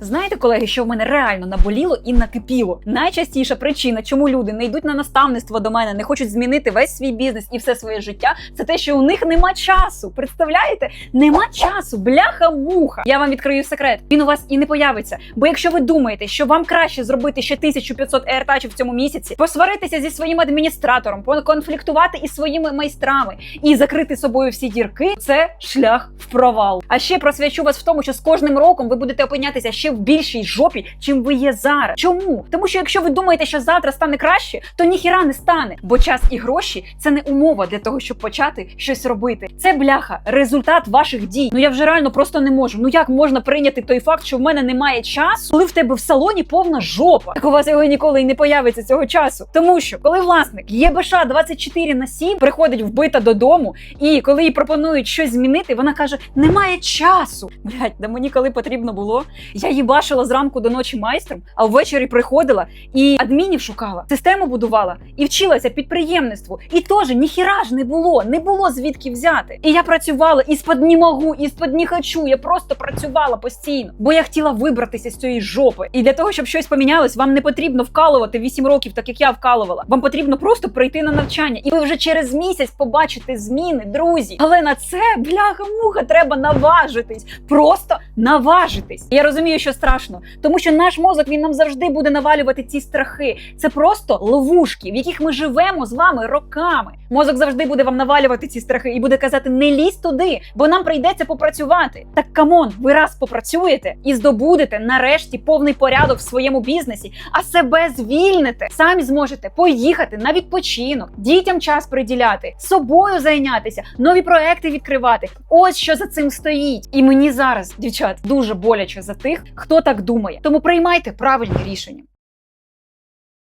Знаєте, колеги, що в мене реально наболіло і накипіло? Найчастіша причина, чому люди не йдуть на наставництво до мене, не хочуть змінити весь свій бізнес і все своє життя, це те, що у них нема часу. Представляєте? Нема часу, бляха-муха. Я вам відкрию секрет. Він у вас і не появиться. Бо якщо ви думаєте, що вам краще зробити ще 1500 ертачів в цьому місяці, посваритися зі своїм адміністратором, поконфліктувати із своїми майстрами і закрити собою всі дірки, це шлях в провал. А ще просвячу вас в тому, що з кожним роком ви будете опинятися ще в більшій жопі, чим ви є зараз. Чому? Тому що якщо ви думаєте, що завтра стане краще, то ніхіра не стане. Бо час і гроші це не умова для того, щоб почати щось робити. Це бляха, результат ваших дій. Ну я вже реально просто не можу. Ну як можна прийняти той факт, що в мене немає часу, коли в тебе в салоні повна жопа? Так у вас його ніколи і не появиться цього часу. Тому що коли власник ЄБШ 24 на 7 приходить вбита додому, і коли їй пропонують щось змінити, вона каже: немає часу. Блять, да мені коли потрібно було. Я їбашила зранку до ночі майстром, а ввечері приходила і адмінів шукала, систему будувала і вчилася підприємництву. І теж ніхіра ж не було, не було звідки взяти. І я працювала із-под не могу, із-под не хочу. Я просто працювала постійно, бо я хотіла вибратися з цієї жопи. І для того, щоб щось помінялось, вам не потрібно вкалувати 8 років, так як я вкалувала. Вам потрібно просто прийти на навчання, і ви вже через місяць побачите зміни, друзі. Але на це бляха-муха треба наважитись. Просто наважитись. Я розумію, що страшно, тому що наш мозок він нам завжди буде навалювати ці страхи. Це просто ловушки, в яких ми живемо з вами роками. Мозок завжди буде вам навалювати ці страхи і буде казати: не лізь туди, бо нам прийдеться попрацювати. Так камон, ви раз попрацюєте і здобудете нарешті повний порядок в своєму бізнесі, а себе звільните. Самі зможете поїхати на відпочинок, дітям час приділяти, собою зайнятися, нові проекти відкривати. Ось що за цим стоїть. І мені зараз, дівчат, дуже боляче за тих, хто так думає. Тому приймайте правильні рішення.